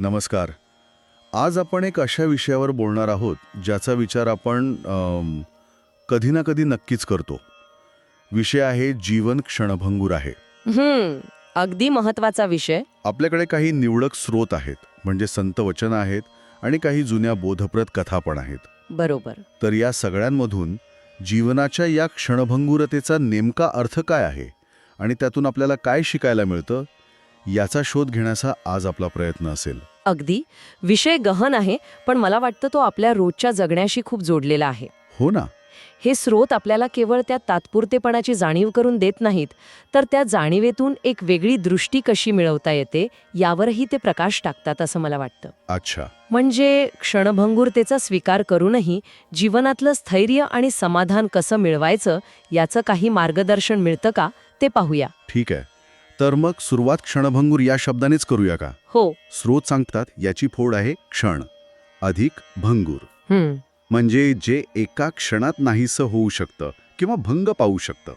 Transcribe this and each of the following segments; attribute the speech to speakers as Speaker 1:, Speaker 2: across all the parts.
Speaker 1: नमस्कार. आज आपण एक अशा विषयावर बोलणार आहोत ज्याचा विचार आपण कधी ना कधी नक्कीच करतो. विषय आहे जीवन क्षणभंगूर आहे.
Speaker 2: अगदी महत्त्वाचा विषय.
Speaker 1: आपल्याकडे काही निवडक स्रोत आहेत म्हणजे संत वचनं आहेत आणि काही जुन्या बोधप्रद कथा पण आहेत.
Speaker 2: बरोबर.
Speaker 1: तर या सगळ्यांमधून जीवनाच्या या क्षणभंगुरतेचा नेमका अर्थ काय आहे आणि त्यातून आपल्याला काय शिकायला मिळतं? याचा शोध घेण्याचा आज आपला प्रयत्न असेल.
Speaker 2: अगदी. विषय गहन आहे पण मला वाटतं तो आपल्या रोजच्या जगण्याशी खूप जोडलेला आहे.
Speaker 1: हो ना.
Speaker 2: हे स्रोत आपल्याला केवळ त्या तात्पुरतेपणाची जाणीव करून देत नाहीत तर त्या जाणीवेतून एक वेगळी दृष्टी कशी मिळवता येते यावरही ते प्रकाश टाकतात असं मला वाटतं.
Speaker 1: अच्छा.
Speaker 2: म्हणजे क्षणभंगुरतेचा स्वीकार करूनही जीवनातलं स्थैर्य आणि समाधान कसं मिळवायचं याचं काही मार्गदर्शन मिळतं का ते पाहूया.
Speaker 1: ठीक आहे. तर मग सुरुवात क्षणभंगूर या शब्दानेच करूया का?
Speaker 2: हो.
Speaker 1: स्रोत सांगतात याची फोड आहे क्षण अधिक भंगूर.
Speaker 2: हम्म.
Speaker 1: म्हणजे जे एका क्षणात नाहीसं होऊ शकतं किंवा भंग पाहू शकतं.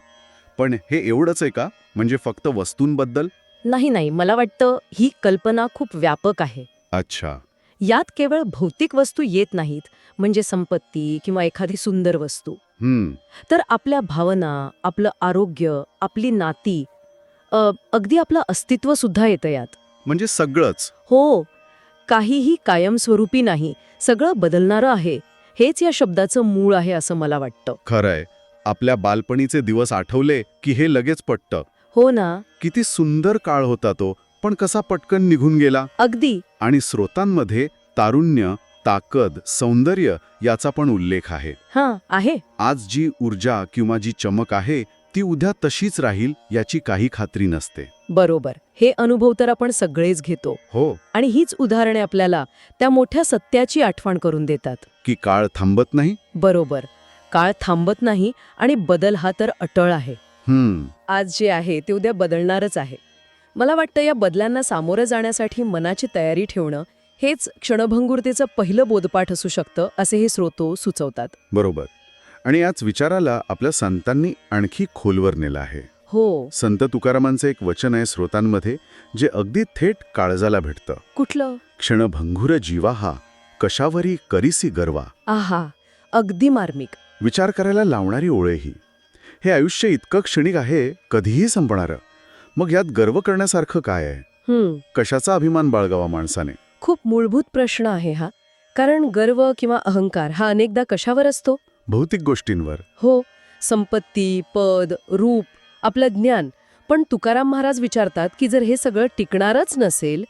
Speaker 1: पण हे एवढंच आहे का? म्हणजे फक्त वस्तूंबद्दल?
Speaker 2: नाही नाही. मला वाटतं ही कल्पना खूप व्यापक आहे.
Speaker 1: अच्छा.
Speaker 2: यात केवळ भौतिक वस्तू येत नाहीत म्हणजे संपत्ती किंवा एखादी सुंदर वस्तू. तर आपल्या भावना आपलं आरोग्य आपली नाती अगदी आपलं अस्तित्व सुद्धा येतं यात.
Speaker 1: म्हणजे सगळंच.
Speaker 2: हो. काहीही कायमस्वरूपी नाही सगळं बदलणारं आहे. हेच या शब्दाचं मूळ आहे असं मला वाटतं.
Speaker 1: खरंय. आपल्या बालपणीचे दिवस आठवले की हे लगेच पटतं.
Speaker 2: हो ना.
Speaker 1: किती सुंदर काळ होता तो पण कसा पटकन निघून गेला?
Speaker 2: अगदी.
Speaker 1: आणि स्रोतांमध्ये तारुण्य ताकद सौंदर्य याचा पण उल्लेख आहे.
Speaker 2: हां आहे.
Speaker 1: आज जी ऊर्जा किंवा जी चमक आहे ती उद्या तशीच राहील याची काही खात्री नसते.
Speaker 2: बरोबर. हे अनुभव तर आपण सगळेच घेतो.
Speaker 1: हो.
Speaker 2: आणि हीच उदाहरणे आपल्याला त्या मोठ्या सत्याची आठवण करून देतात.
Speaker 1: की काळ थांबत नाही?
Speaker 2: बरोबर. काळ थांबत नाही आणि बदल हा तर अटळ आहे.
Speaker 1: हम्म.
Speaker 2: आज जे आहे ते उद्या बदलणारच आहे. मला वाटतं या बदलांना सामोरं जाण्यासाठी मनाची तयारी ठेवणं हेच क्षणभंगुरतेचं पहिलं बोधपाठ असू शकतं असे हे स्रोतो सुचवतात.
Speaker 1: बरोबर. आणि याच विचाराला आपल्या संतांनी आणखी खोलवर नेलं आहे.
Speaker 2: हो.
Speaker 1: संत तुकारामांचं एक वचन आहे स्रोतांमध्ये जे अगदी थेट काळजाला भेटतं.
Speaker 2: कुठलं?
Speaker 1: क्षणभंगुर जीवा हा कशावरी करीसी गर्वा.
Speaker 2: आहा अगदी मार्मिक.
Speaker 1: विचार करायला लावणारी ओळेही. हे आयुष्य इतकं क्षणिक आहे कधीही संपणारं. मग यात गर्व करण्यासारखं काय आहे? कशाचा अभिमान बाळगावा माणसाने?
Speaker 2: खूप मूलभूत प्रश्न आहे हा. कारण गर्व किंवा अहंकार हा अनेकदा कशावर असतो?
Speaker 1: भौतिक गोष्टींवर.
Speaker 2: हो संपत्ती पद रूप आपलं ज्ञान. पण तुकाराम महाराज विचारतात की जर हे सगळं टिकणारच नसेल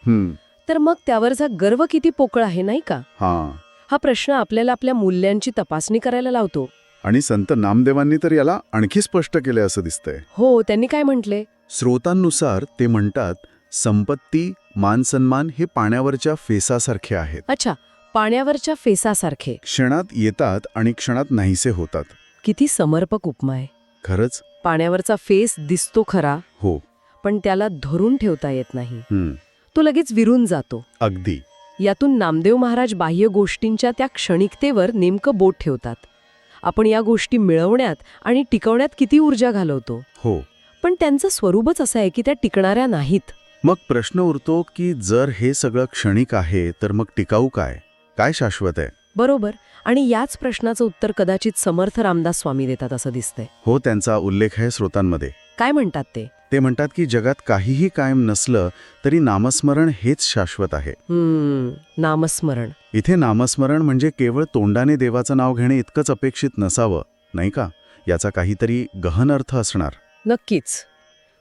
Speaker 2: तर मग त्यावरचा गर्व किती पोकळ आहे नाही का?
Speaker 1: हां.
Speaker 2: हा प्रश्न आपल्याला आपल्या मूल्यांची तपासणी करायला लावतो.
Speaker 1: आणि संत नामदेवांनी तर याला आणखी स्पष्ट केले असं दिसतंय.
Speaker 2: हो त्यांनी काय म्हटले?
Speaker 1: स्रोतांनुसार ते म्हणतात संपत्ती मानसन्मान हे पाण्यावरच्या फेसासारखे आहेत.
Speaker 2: अच्छा पाण्यावरच्या फेसासारखे.
Speaker 1: क्षणात येतात आणि क्षणात नाहीसे होतात.
Speaker 2: किती समर्पक उपमा आहे.
Speaker 1: खरंच?
Speaker 2: पाण्यावरचा फेस दिसतो खरा.
Speaker 1: हो.
Speaker 2: पण त्याला धरून ठेवता येत नाही.
Speaker 1: हम्म.
Speaker 2: तो लगेच विरून जातो.
Speaker 1: अगदी.
Speaker 2: यातून नामदेव महाराज बाह्य गोष्टींच्या त्या क्षणिकतेवर नेमकं बोट ठेवतात. आपण या गोष्टी मिळवण्यात आणि टिकवण्यात किती ऊर्जा घालवतो?
Speaker 1: हो.
Speaker 2: पण त्यांचं स्वरूपच असं आहे की त्या टिकणाऱ्या नाहीत.
Speaker 1: मग प्रश्न उरतो की जर हे सगळं क्षणिक आहे तर मग टिकाऊ काय? काय शाश्वत आहे?
Speaker 2: बरोबर. आणि याच प्रश्नाचं उत्तर कदाचित समर्थ रामदास स्वामी देतात असं दिसतंय.
Speaker 1: हो त्यांचा उल्लेख आहे स्रोतांमध्ये.
Speaker 2: काय म्हणतात ते?
Speaker 1: ते म्हणतात की जगात काहीही कायम नसलं तरी नामस्मरण हेच शाश्वत आहे.
Speaker 2: हम्म नामस्मरण.
Speaker 1: इथे नामस्मरण म्हणजे केवळ तोंडाने देवाचं नाव घेणे इतकंच अपेक्षित नसावं नाही का? याचा काहीतरी गहन अर्थ असणार.
Speaker 2: नक्कीच.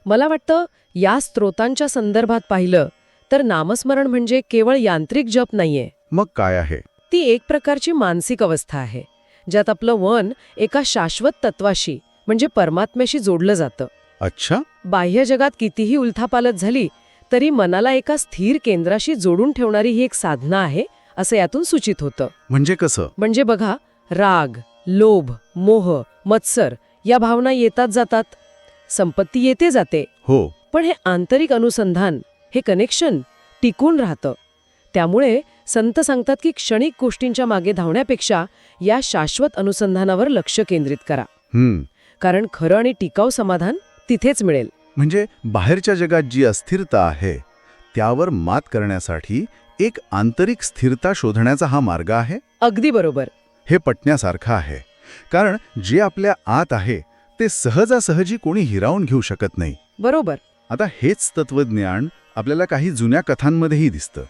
Speaker 2: मला वाटतं या स्त्रोतांच्या संदर्भात पाहिलं तर नामस्मरण म्हणजे केवळ यांत्रिक जप नाहीये.
Speaker 1: मग काय आहे?
Speaker 2: ती एक प्रकारची मानसिक अवस्था आहे ज्यात आपलं मन एका शाश्वत तत्वाशी म्हणजे परमात्म्याशी जोडलं जातं.
Speaker 1: अच्छा.
Speaker 2: बाह्य जगात कितीही उलथापालत झाली तरी मनाला एका स्थिर केंद्राशी जोडून ठेवणारी ही एक साधना आहे असं यातून सूचित होतं.
Speaker 1: म्हणजे कसं?
Speaker 2: म्हणजे बघा राग लोभ मोह मत्सर या भावना येतात जातात. संपत्ती येते जाते.
Speaker 1: हो.
Speaker 2: पण हे आंतरिक अनुसंधान हे कनेक्शन टिकून राहतं. त्यामुळे संत सांगतात की क्षणिक गोष्टींच्या मागे धावण्यापेक्षा या शाश्वत अनुसंधानावर लक्ष केंद्रित करा.
Speaker 1: हम्म.
Speaker 2: कारण खरं आणि टिकाऊ समाधान तिथेच मिळेल.
Speaker 1: म्हणजे बाहेरच्या जगात जी अस्थिरता आहे त्यावर मात करण्यासाठी एक आंतरिक स्थिरता शोधण्याचा हा मार्ग आहे?
Speaker 2: अगदी बरोबर.
Speaker 1: हे पटण्यासारखं आहे. कारण जे आपल्या आत आहे ते सहजासहजी कोणी हिरावून घेऊ शकत नाही.
Speaker 2: बरोबर.
Speaker 1: आता हेच तत्वज्ञान आपल्याला काही जुन्या कथांमध्येही दिसतं.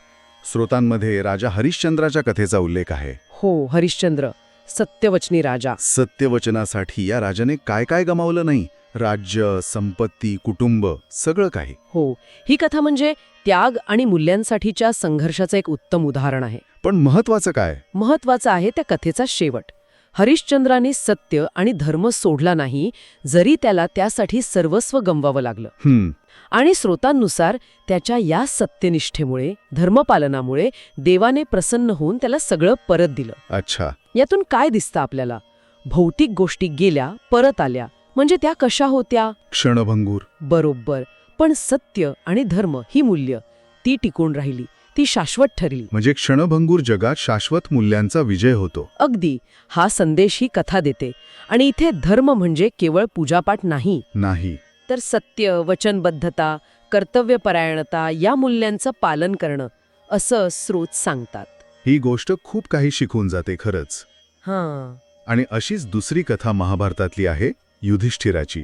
Speaker 1: स्रोतांमध्ये राजा हरिश्चंद्राच्या कथेचा उल्लेख आहे.
Speaker 2: हो हरिश्चंद्र सत्यवचनी राजा.
Speaker 1: सत्यवचनासाठी या राजाने काय काय गमावलं नाही? राज्य संपत्ती कुटुंब सगळं काही.
Speaker 2: हो ही कथा म्हणजे त्याग आणि मूल्यांसाठीच्या संघर्षाचं एक उत्तम उदाहरण आहे.
Speaker 1: पण महत्वाचं काय?
Speaker 2: महत्त्वाचा आहे त्या कथेचा शेवट. हरिश्चंद्राने सत्य आणि धर्म सोडला नाही जरी त्याला त्यासाठी सर्वस्व गमवावं लागलं.
Speaker 1: हम्म.
Speaker 2: आणि स्रोतांनुसार त्याच्या या सत्यनिष्ठेमुळे धर्मपालनामुळे देवाने प्रसन्न होऊन त्याला सगळं परत दिलं.
Speaker 1: अच्छा.
Speaker 2: यातून काय दिसतं आपल्याला? भौतिक गोष्टी गेल्या परत आल्या. म्हणजे त्या कशा होत्या?
Speaker 1: क्षणभंगूर.
Speaker 2: बरोबर. पण सत्य आणि धर्म ही मूल्य. ती टिकून राहिली. ती शाश्वत ठरली.
Speaker 1: म्हणजे क्षणभंगूर जगात शाश्वत मूल्यांचा विजय होतो.
Speaker 2: अगदी हा संदेश ही कथा देते. आणि इथे धर्म म्हणजे केवळ पूजापाठ नाही.
Speaker 1: नाही.
Speaker 2: तर सत्य वचनबद्धता कर्तव्यपरायणता या मूल्यांचं पालन करणं असं स्रोत सांगतात.
Speaker 1: ही गोष्ट खूप काही शिकवून जाते खरंच.
Speaker 2: हां.
Speaker 1: आणि अशीच दुसरी कथा महाभारतातली आहे युधिष्ठिराची.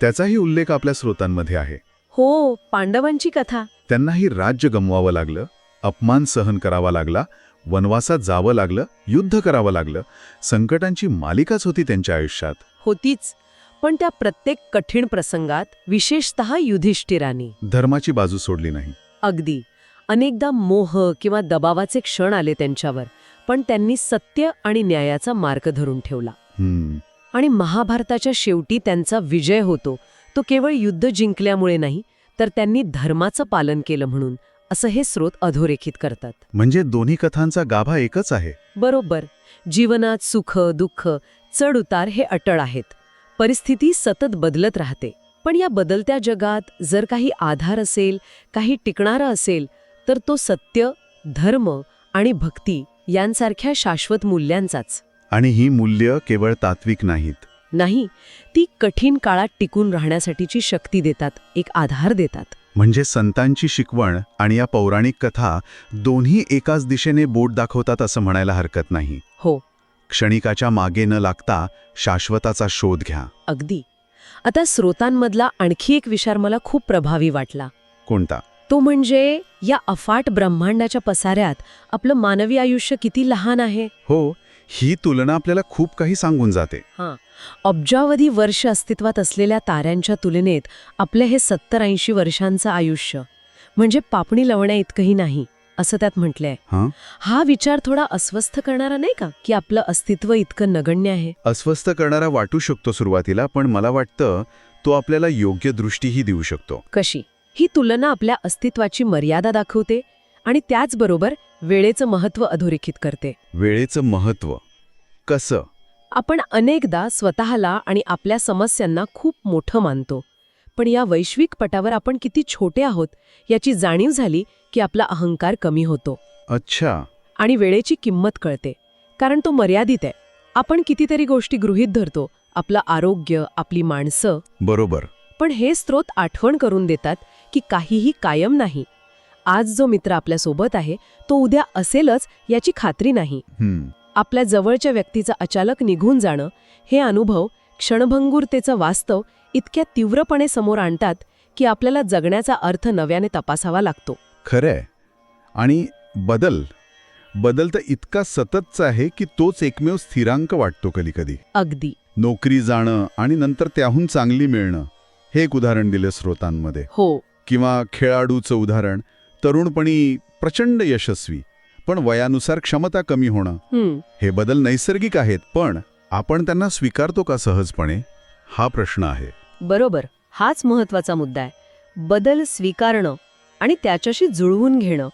Speaker 1: त्याचाही उल्लेख आपल्या स्रोतांमध्ये आहे.
Speaker 2: हो पांडवांची कथा.
Speaker 1: त्यांनाही राज्य गमवावं लागलं. अपमान सहन करावा लागला वनवासात जावं लागलं युद्ध करावं लागलं संकटांची मालिकाच होती त्यांच्या आयुष्यात.
Speaker 2: होतीच पण त्या प्रत्येक कठीण प्रसंगात विशेषतः युधिष्ठिराने.
Speaker 1: धर्माची बाजू सोडली नाही.
Speaker 2: अगदी अनेकदा मोह किंवा दबावाचे क्षण आले त्यांच्यावर पण त्यांनी सत्य आणि न्यायाचा मार्ग धरून ठेवला. आणि महाभारताच्या शेवटी त्यांचा विजय होतो तो केवळ युद्ध जिंकल्यामुळे नाही तर त्यांनी धर्माचं पालन केलं म्हणून असं हे स्रोत अधोरेखित करतात.
Speaker 1: म्हणजे दोन्ही कथांचा गाभा एकच आहे.
Speaker 2: बरोबर. जीवनात सुख दुःख चढ उतार हे अटळ आहेत. परिस्थिती सतत बदलत राहते. पण या बदलत्या जगात जर काही आधार असेल काही टिकणारं असेल तर तो सत्य धर्म आणि भक्ती यांसारख्या शाश्वत मूल्यांचाच.
Speaker 1: आणि ही मूल्य केवळ तात्विक नाहीत.
Speaker 2: नाही ती कठीण काळात टिकून राहण्यासाठीची शक्ती देतात एक आधार देतात.
Speaker 1: म्हणजे संतांची शिकवण आणि या पौराणिक कथा दोन्ही एकाच दिशेने बोट दाखवतात असं म्हणायला हरकत नाही.
Speaker 2: हो.
Speaker 1: क्षणिकाच्या मागे न लागता शाश्वताचा शोध घ्या.
Speaker 2: अगदी. आता स्रोतांमधला आणखी एक विचार मला खूप प्रभावी वाटला.
Speaker 1: कोणता?
Speaker 2: तो म्हणजे या अफाट ब्रह्मांडाच्या पसाऱ्यात आपलं मानवी आयुष्य किती लहान आहे?
Speaker 1: हो ही तुलना आपल्याला खूप काही सांगून जाते.
Speaker 2: हां. अब्जावधी वर्ष अस्तित्वात असलेल्या ताऱ्यांच्या तुलनेत आपलं हे सत्तर ऐंशी वर्षांचं आयुष्य म्हणजे पापणी लवण्या इतकंही नाही असं त्यात म्हटलंय.
Speaker 1: हां?
Speaker 2: हा विचार थोडा अस्वस्थ करणारा नाही का की आपलं अस्तित्व इतकं नगण्य आहे?
Speaker 1: अस्वस्थ करणारा वाटू शकतो सुरुवातीला पण मला वाटतं तो आपल्याला योग्य दृष्टीही देऊ शकतो.
Speaker 2: कशी? ही तुलना आपल्या अस्तित्वाची मर्यादा दाखवते आणि त्याचबरोबर वेळेचं महत्त्व अधोरेखित करते.
Speaker 1: वेळेचं महत्त्व. कसं?
Speaker 2: आपण अनेकदा स्वतःला आणि आपल्या समस्यांना खूप मोठं मानतो. पण या वैश्विक पटावर आपण किती छोटे आहोत याची जाणीव झाली की आपला अहंकार कमी होतो.
Speaker 1: अच्छा.
Speaker 2: आणि वेळेची किंमत कळते. कारण तो मर्यादित आहे. आपण कितीतरी गोष्टी गृहीत धरतो. आपलं आरोग्य आपली माणसं.
Speaker 1: बरोबर.
Speaker 2: पण हे स्रोत आठवण करून देतात की काहीही कायम नाही. आज जो मित्र आपल्यासोबत आहे तो उद्या असेलच याची खात्री नाही. आपल्या जवळच्या व्यक्तीचं अचानक निघून जाणं हे अनुभव क्षणभंगुरतेचं वास्तव इतक्या तीव्रपणे समोर आणतात की आपल्याला जगण्याचा अर्थ नव्याने तपासावा लागतो.
Speaker 1: खरंय. आणि बदल बदल तर इतका सततचा आहे की तोच एकमेव स्थिरांक वाटतो कधीकधी.
Speaker 2: अगदी.
Speaker 1: नोकरी जाणं आणि नंतर त्याहून चांगली मिळणं हे एक उदाहरण दिलं स्रोतांमध्ये.
Speaker 2: हो.
Speaker 1: किंवा खेळाडूचं उदाहरण तरुणपणी प्रचंड यशस्वी पण वयानुसार क्षमता कमी होणं.
Speaker 2: हं,
Speaker 1: बदल नैसर्गिक आहेत पण आपण त्यांना स्वीकारतो का सहजपणे? हा प्रश्न आहे.
Speaker 2: बरोबर. हाच महत्त्वाचा मुद्दा आहे. बदल स्वीकारणं आणि त्याच्याशी जुळवून घेणं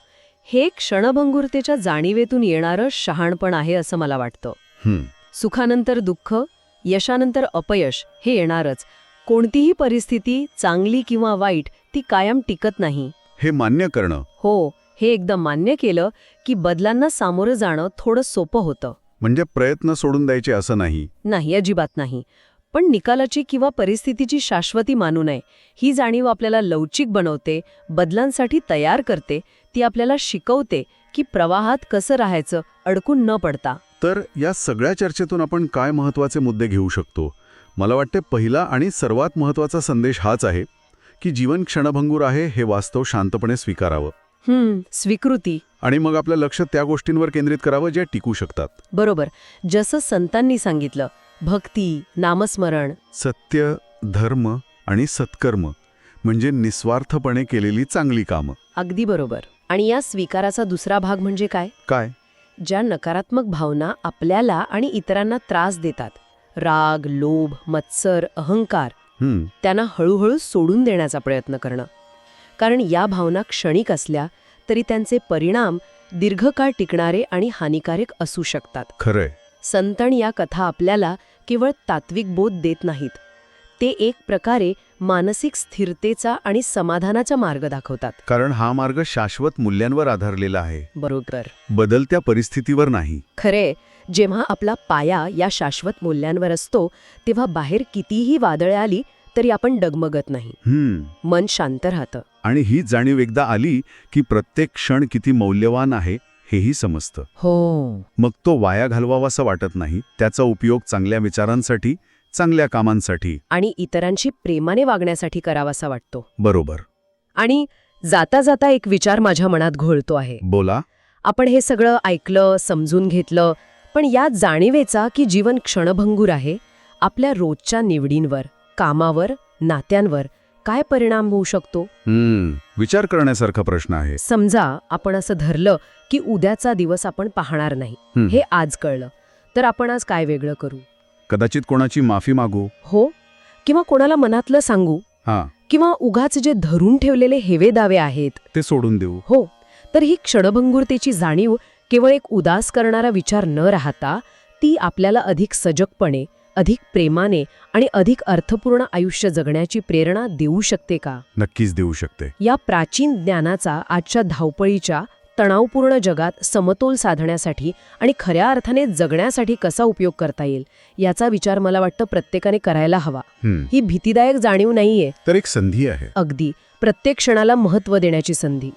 Speaker 2: हे क्षणभंगुरतेच्या जाणीवेतून येणारं शहाणपण आहे असं मला वाटतं. सुखानंतर दुःख यशानंतर अपयश हे येणारच. कोणतीही परिस्थिती चांगली किंवा वाईट ती कायम टिकत नाही.
Speaker 1: हे मान्य करणं.
Speaker 2: हो. हे एकदम मान्य केलं की बदलांना सामोरं जाणं थोडं सोपं होतं.
Speaker 1: म्हणजे प्रयत्न सोडून द्यायचे असं नाही.
Speaker 2: नाही अजिबात नाही. पण निकालाची किंवा परिस्थितीची शाश्वती मानू नये. ही जाणीव आपल्याला लवचिक बनवते बदलांसाठी तयार करते ती आपल्याला शिकवते की प्रवाहात कसं राहायचं अडकून न पडता.
Speaker 1: तर या सगळ्या चर्चेतून आपण काय महत्त्वाचे मुद्दे घेऊ शकतो? मला वाटते पहिला आणि सर्वात महत्त्वाचा संदेश हाच आहे की जीवन क्षणभंगूर आहे हे वास्तव शांतपणे स्वीकारावं.
Speaker 2: स्वीकृती.
Speaker 1: आणि मग आपलं लक्ष त्या गोष्टींवर केंद्रित करावं ज्या टिकू शकतात.
Speaker 2: बरोबर. जसं संतांनी सांगितलं भक्ती नामस्मरण.
Speaker 1: सत्य धर्म आणि सत्कर्म म्हणजे निस्वार्थपणे केलेली चांगली कामं.
Speaker 2: अगदी बरोबर. आणि या स्वीकाराचा दुसरा भाग म्हणजे काय?
Speaker 1: काय?
Speaker 2: ज्या नकारात्मक भावना आपल्याला आणि इतरांना त्रास देतात. राग लोभ मत्सर अहंकार. त्यांना हळूहळू सोडून देण्याचा प्रयत्न करणं. कारण या भावना क्षणिक असल्या तरी त्यांचे परिणाम दीर्घकाळ टिकणारे आणि हानिकारक असू शकतात.
Speaker 1: खरंय.
Speaker 2: संतण या कथा आपल्याला केवळ तात्विक बोध देत नाहीत. ते एक प्रकारे मानसिक स्थिरतेचा आणि समाधानाचा मार्ग दाखवतात.
Speaker 1: कारण हा मार्ग शाश्वत मूल्यांवर आधारलेला आहे.
Speaker 2: बरोबर.
Speaker 1: बदलत्या परिस्थितीवर नाही.
Speaker 2: खरे जेव्हा आपला पाया या शाश्वत मूल्यांवर असतो तेव्हा बाहेर कितीही वादळे आली तरी आपण डगमगत नाही. मन शांत राहतं.
Speaker 1: आणि ही जाणीव एकदा आली की प्रत्येक क्षण किती मौल्यवान आहे हेही समजतं.
Speaker 2: हो.
Speaker 1: मग तो वाया घालवावासा वाटत नाही त्याचा उपयोग चांगल्या विचारांसाठी चांगल्या कामांसाठी.
Speaker 2: आणि इतरांशी प्रेमाने वागण्यासाठी करावासा वाटतो.
Speaker 1: बरोबर.
Speaker 2: आणि जाता जाता एक विचार माझ्या मनात घोळतो आहे.
Speaker 1: बोला.
Speaker 2: आपण हे सगळं ऐकलं समजून घेतलं पण या जाणीवेचा की जीवन क्षणभंगूर आहे आपल्या रोजच्या निवडींवर. कामावर नात्यांवर काय परिणाम होऊ शकतो?
Speaker 1: हम्म विचार करण्यासारखा प्रश्न आहे.
Speaker 2: समजा आपण असं धरलं की उद्याचा दिवस आपण पाहणार नाही.
Speaker 1: हं.
Speaker 2: आज कळलं. तर आपण आज काय वेगळं करू?
Speaker 1: कदाचित कोणाची माफी मागू.
Speaker 2: हो? किंवा कोणाला मनातलं सांगू?
Speaker 1: हा.
Speaker 2: किंवा उगाच जे धरून ठेवलेले हेवे दावे आहेत?
Speaker 1: ते सोडून देऊ.
Speaker 2: हो. तर ही क्षणभंगुरतेची जाणीव केवळ एक उदास करणारा विचार न राहता ती आपल्याला अधिक सजगपणे अधिक प्रेमाने आणि अधिक अर्थपूर्ण आयुष्य जगण्याची प्रेरणा देऊ शकते का?
Speaker 1: नक्कीच देऊ शकते.
Speaker 2: या प्राचीन ज्ञानाचा आजच्या धावपळीच्या तणावपूर्ण जगात समतोल साधण्यासाठी आणि खऱ्या अर्थाने जगण्यासाठी कसा उपयोग करता येईल याचा विचार मला वाटतं प्रत्येकाने करायला हवा. ही भीतीदायक जाणीव नाहीये.
Speaker 1: तर एक संधी आहे.
Speaker 2: अगदी. प्रत्येक क्षणाला महत्त्व देण्याची संधी.